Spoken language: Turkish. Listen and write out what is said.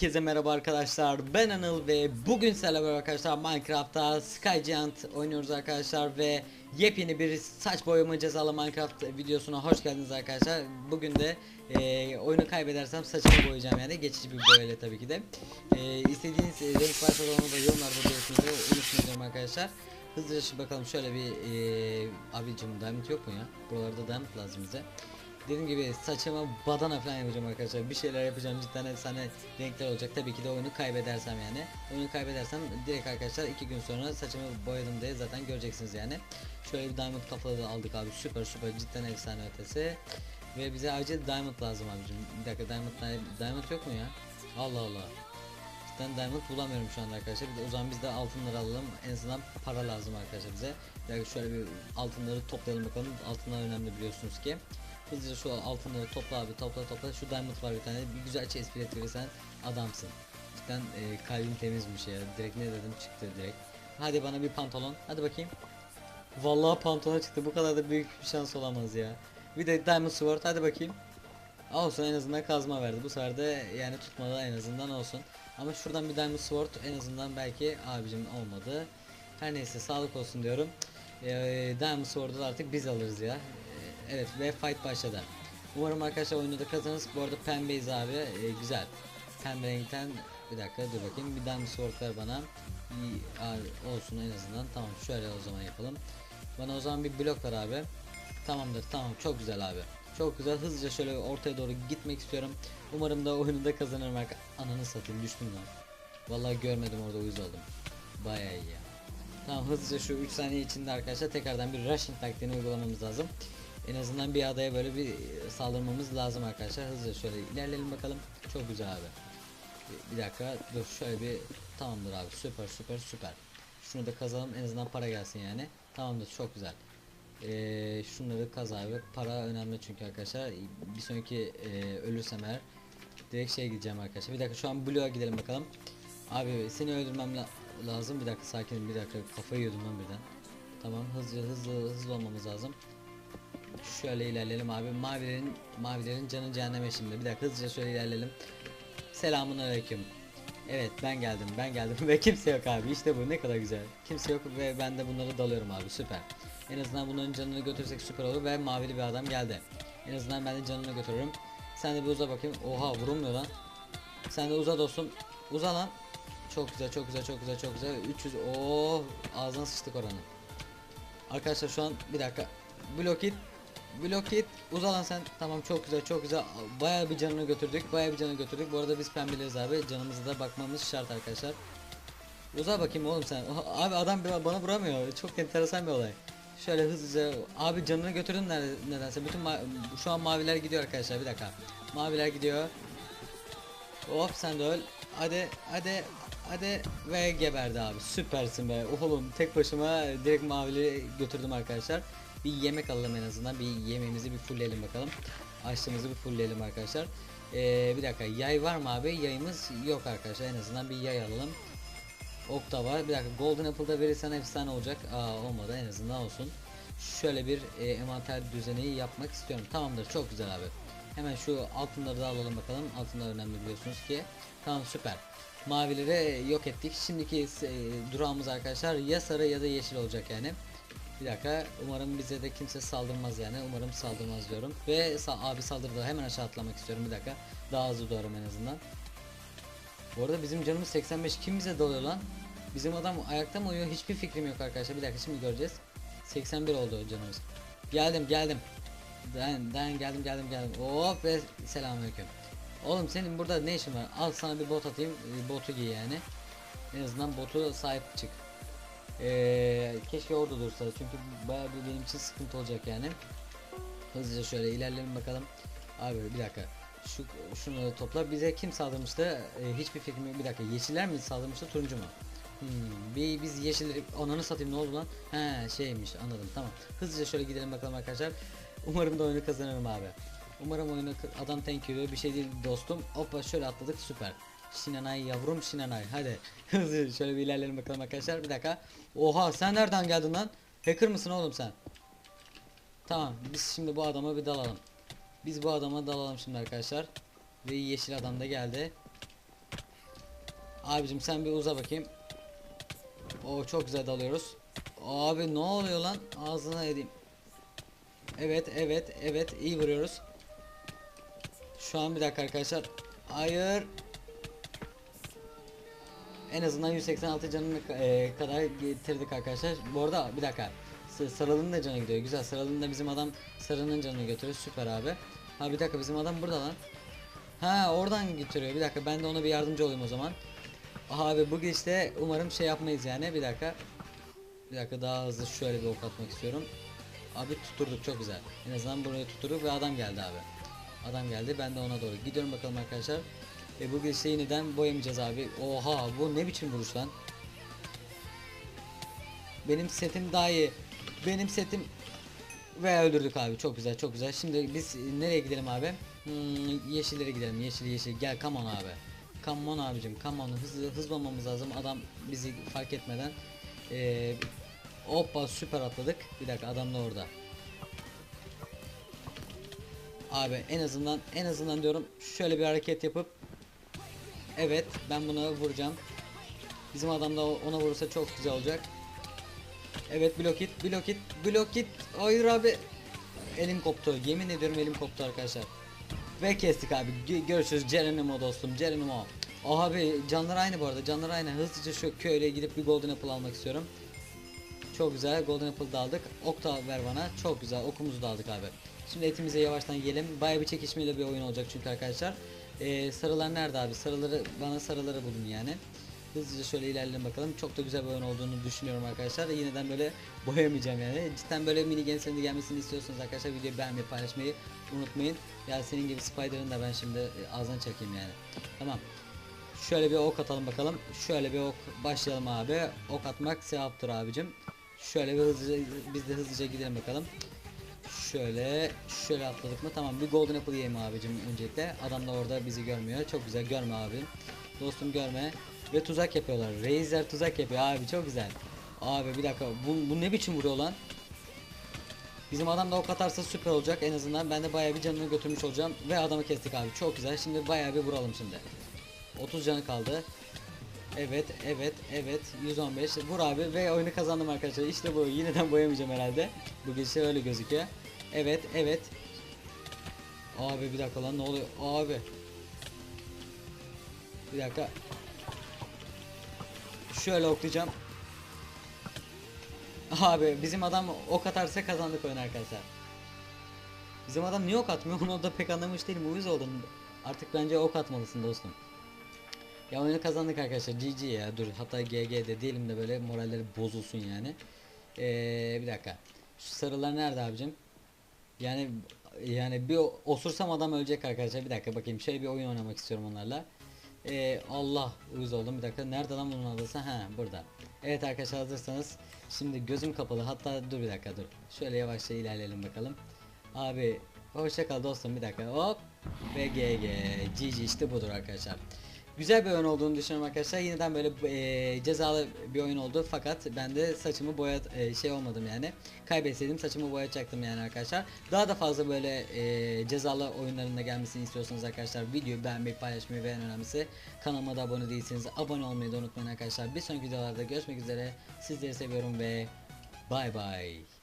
Herkese merhaba arkadaşlar. Ben Anıl ve bugün beraber arkadaşlar Minecraft'ta Sky oynuyoruz arkadaşlar ve yepyeni bir saç boyama cezalı Minecraft videosuna hoş geldiniz arkadaşlar. Bugün de e, oyunu kaybedersem saçımı boyayacağım yani geçici bir boyayla tabii ki de. E, İstediğiniz e, renk varsa da onu da yorumlarda belirtmeyi unutmayın arkadaşlar. Hızlıca şu bakalım şöyle bir e, abicim diamond yok mu ya? Buralarda diamond lazım bize Dediğim gibi saçıma badana falan yapacağım arkadaşlar. Bir şeyler yapacağım cidden efsane renkler olacak. Tabii ki de oyunu kaybedersem yani. Oyunu kaybedersem direkt arkadaşlar iki gün sonra saçımı boyadım diye zaten göreceksiniz yani. Şöyle bir diamond kafalı da aldık abi. Süper süper cidden efsane ötesi. Ve bize acil diamond lazım abicim. Bir dakika diamond diamond yok mu ya? Allah Allah. Cidden diamond bulamıyorum şu anda arkadaşlar. Bir de o zaman biz de altınları alalım. En azından para lazım arkadaşlar bize. Bir şöyle bir altınları toplayalım bakalım. Altınlar önemli biliyorsunuz ki. Hızlıca şu altınları topla abi topla topla. Şu diamond var bir tane. Bir güzel chest plate verirsen adamsın. Cidden e, kalbim temizmiş ya. Direkt ne dedim? Çıktı direkt. Hadi bana bir pantolon. Hadi bakayım. Vallahi pantolon çıktı. Bu kadar da büyük bir şans olamaz ya. Bir de diamond sword. Hadi bakayım. Olsun en azından kazma verdi. Bu sefer de yani tutmadı en azından olsun. Ama şuradan bir diamond sword en azından belki abicim olmadı. Her neyse sağlık olsun diyorum. Ee, Diamond Sword'u artık biz alırız ya Evet ve fight başladı. Umarım arkadaşlar oyunu da kazanırız. Bu arada pembeyiz abi. Ee, güzel. Pembe renkten bir dakika dur bakayım. Bir diamond sword ver bana. İyi, olsun en azından. Tamam şöyle o zaman yapalım. Bana o zaman bir blok ver abi. Tamamdır tamam çok güzel abi. Çok güzel hızlıca şöyle ortaya doğru gitmek istiyorum. Umarım da oyunu da kazanırım. Ananı satayım düştüm lan. Vallahi görmedim orada uyuz oldum. Bayağı iyi. Tamam hızlıca şu 3 saniye içinde arkadaşlar tekrardan bir rushing taktiğini uygulamamız lazım. En azından bir adaya böyle bir saldırmamız lazım arkadaşlar. Hızlıca şöyle ilerleyelim bakalım. Çok güzel abi. Bir, dakika dur şöyle bir tamamdır abi süper süper süper. Şunu da kazalım en azından para gelsin yani. Tamamdır çok güzel. Ee, şunları kaz abi. Para önemli çünkü arkadaşlar. Bir sonraki e, ölürsem eğer direkt şey gideceğim arkadaşlar. Bir dakika şu an Blue'a gidelim bakalım. Abi seni öldürmem la lazım. Bir dakika sakinim bir dakika kafayı yiyordum lan birden. Tamam hızlı hızlı hızlı olmamız lazım. Şöyle ilerleyelim abi. Mavilerin mavilerin canı cehenneme şimdi. Bir dakika hızlıca şöyle ilerleyelim. Selamun aleyküm. Evet ben geldim ben geldim ve kimse yok abi işte bu ne kadar güzel. Kimse yok ve ben de bunları dalıyorum abi süper. En azından bunların canını götürsek süper olur ve mavili bir adam geldi. En azından ben de canını götürürüm. Sen de bir uza bakayım. Oha vurulmuyor lan. Sen de uza dostum. Uza lan. Çok güzel çok güzel çok güzel çok güzel. 300 oh ağzına sıçtık oranı. Arkadaşlar şu an bir dakika. Blok it Blok it uzalan sen. Tamam çok güzel çok güzel. Bayağı bir canını götürdük bayağı bir canını götürdük. Bu arada biz pembeleriz abi. Canımızı da bakmamız şart arkadaşlar. Uza bakayım oğlum sen. Abi adam bana vuramıyor. Çok enteresan bir olay. Şöyle hızlıca abi canını götürdün nedense. Bütün şu an maviler gidiyor arkadaşlar bir dakika. Maviler gidiyor. Hop sen de öl. Hadi hadi hadi. Ve geberdi abi. Süpersin be oğlum. Tek başıma direkt mavili götürdüm arkadaşlar bir yemek alalım en azından. Bir yemeğimizi bir fullleyelim bakalım. Açlığımızı bir fullleyelim arkadaşlar. Ee, bir dakika yay var mı abi? Yayımız yok arkadaşlar. En azından bir yay alalım. Ok da var. Bir dakika Golden Apple'da verirsen efsane olacak. Aa olmadı en azından olsun. Şöyle bir e, envanter düzeni yapmak istiyorum. Tamamdır çok güzel abi. Hemen şu altınları da alalım bakalım. Altınlar önemli biliyorsunuz ki. Tamam süper. Mavileri yok ettik. Şimdiki e, durağımız arkadaşlar ya sarı ya da yeşil olacak yani. Bir dakika. Umarım bize de kimse saldırmaz yani. Umarım saldırmaz diyorum. Ve sa abi saldırdı hemen aşağı atlamak istiyorum. Bir dakika. Daha hızlı doğarım en azından. Bu arada bizim canımız 85 kim bize dalıyor lan? Bizim adam ayakta mı uyuyor? Hiçbir fikrim yok arkadaşlar. Bir dakika şimdi göreceğiz. 81 oldu canımız. Geldim geldim. Ben, ben geldim geldim geldim. Hop ve selamünaleyküm. Oğlum senin burada ne işin var? Al sana bir bot atayım. Botu giy yani. En azından botu sahip çık ee, keşke orada dursa çünkü bayağı bir benim için sıkıntı olacak yani. Hızlıca şöyle ilerleyelim bakalım. Abi bir dakika. Şu şunu topla. Bize kim saldırmıştı? Ee, hiçbir fikrim yok. Bir dakika. Yeşiller mi saldırmıştı? Turuncu mu? Hmm, bir biz yeşilleri ananı satayım ne oldu lan? He şeymiş anladım tamam. Hızlıca şöyle gidelim bakalım arkadaşlar. Umarım da oyunu kazanırım abi. Umarım oyunu adam thank you bir şey değil dostum. Hoppa şöyle atladık süper. Sinanay yavrum Sinanay hadi şöyle bir ilerleyelim bakalım arkadaşlar bir dakika Oha sen nereden geldin lan Hacker mısın oğlum sen Tamam biz şimdi bu adama bir dalalım Biz bu adama dalalım şimdi arkadaşlar Ve yeşil adam da geldi Abicim sen bir uza bakayım. O çok güzel dalıyoruz. Abi ne oluyor lan? Ağzına edeyim. Evet evet evet iyi vuruyoruz. Şu an bir dakika arkadaşlar. Hayır. En azından 186 canını e, kadar getirdik arkadaşlar. Bu arada bir dakika. S- Sarılının da canı gidiyor. Güzel. Sarılının da bizim adam sarının canını götürüyor. Süper abi. Ha bir dakika bizim adam burada lan. Ha oradan götürüyor. Bir dakika ben de ona bir yardımcı olayım o zaman. Abi bu gidişte umarım şey yapmayız yani. Bir dakika. Bir dakika daha hızlı şöyle bir ok atmak istiyorum. Abi tutturduk çok güzel. En azından burayı tutturduk ve adam geldi abi. Adam geldi ben de ona doğru gidiyorum bakalım arkadaşlar. Ve bu gidişte yeniden boyamayacağız abi. Oha bu ne biçim vuruş lan. Benim setim daha iyi. Benim setim ve öldürdük abi çok güzel çok güzel. Şimdi biz nereye gidelim abi? Hmm, yeşillere gidelim yeşil yeşil gel come on abi. Come on abicim come on hızlı olmamız lazım adam bizi fark etmeden. Ee, hoppa süper atladık. Bir dakika adam da orada. Abi en azından en azından diyorum şöyle bir hareket yapıp Evet ben buna vuracağım. Bizim adam da ona vurursa çok güzel olacak. Evet blok it blok it blok it. Hayır abi. Elim koptu. Yemin ediyorum elim koptu arkadaşlar. Ve kestik abi. Gö- görüşürüz Cerenimo dostum. Cerenimo. Abi canlar aynı bu arada. Canlar aynı. Hızlıca şu köyle gidip bir golden apple almak istiyorum. Çok güzel. Golden apple da aldık. Ok da ver bana. Çok güzel. Okumuzu da aldık abi. Şimdi etimize yavaştan yiyelim. Baya bir çekişmeyle bir oyun olacak çünkü arkadaşlar. Ee, sarılar nerede abi? Sarıları bana sarıları bulun yani. Hızlıca şöyle ilerleyelim bakalım. Çok da güzel bir oyun olduğunu düşünüyorum arkadaşlar. Yineden böyle boyamayacağım yani. Cidden böyle mini game'lerin de gelmesini istiyorsanız arkadaşlar videoyu beğenmeyi paylaşmayı unutmayın. Ya senin gibi Spider'ın da ben şimdi e, ağzına çekeyim yani. Tamam. Şöyle bir ok atalım bakalım. Şöyle bir ok başlayalım abi. Ok atmak sevaptır abicim. Şöyle bir hızlıca biz de hızlıca gidelim bakalım. Şöyle şöyle atladık mı? Tamam bir golden apple yiyeyim abicim öncelikle. Adam da orada bizi görmüyor. Çok güzel görme abim. Dostum görme. Ve tuzak yapıyorlar. Reisler tuzak yapıyor abi çok güzel. Abi bir dakika bu, bu ne biçim vuruyor lan? Bizim adam da ok atarsa süper olacak en azından ben de bayağı bir canını götürmüş olacağım ve adamı kestik abi çok güzel şimdi bayağı bir vuralım şimdi 30 canı kaldı Evet evet evet 115 vur abi ve oyunu kazandım arkadaşlar işte bu yeniden boyamayacağım herhalde bu gidişle öyle gözüküyor Evet evet. Abi bir dakika lan ne oluyor? Abi. Bir dakika. Şöyle oklayacağım Abi bizim adam ok atarsa kazandık oyunu arkadaşlar. Bizim adam niye ok atmıyor? Onu da pek anlamış değilim. Uyuz oldum. Artık bence ok atmalısın dostum. Ya oyunu kazandık arkadaşlar. GG ya. Dur hatta GG de diyelim de böyle moralleri bozulsun yani. Ee, bir dakika. Şu sarılar nerede abicim yani yani bir osursam adam ölecek arkadaşlar. Bir dakika bakayım. Şöyle bir oyun oynamak istiyorum onlarla. Ee, Allah uyuz oldum. Bir dakika. Nerede lan bunun adresi? Ha burada. Evet arkadaşlar hazırsanız. Şimdi gözüm kapalı. Hatta dur bir dakika dur. Şöyle yavaşça ilerleyelim bakalım. Abi hoşça kal dostum. Bir dakika. Hop. Ve GG GG işte budur arkadaşlar Güzel bir oyun olduğunu düşünüyorum arkadaşlar. Yeniden böyle e, cezalı bir oyun oldu fakat ben de saçımı boya e, şey olmadım yani. Kaybetseydim saçımı boyayacaktım yani arkadaşlar. Daha da fazla böyle e, cezalı oyunların da gelmesini istiyorsanız arkadaşlar videoyu beğenmeyi, paylaşmayı ve en önemlisi kanalıma da abone değilseniz abone olmayı da unutmayın arkadaşlar. Bir sonraki videolarda görüşmek üzere. Sizleri seviyorum ve bay bay.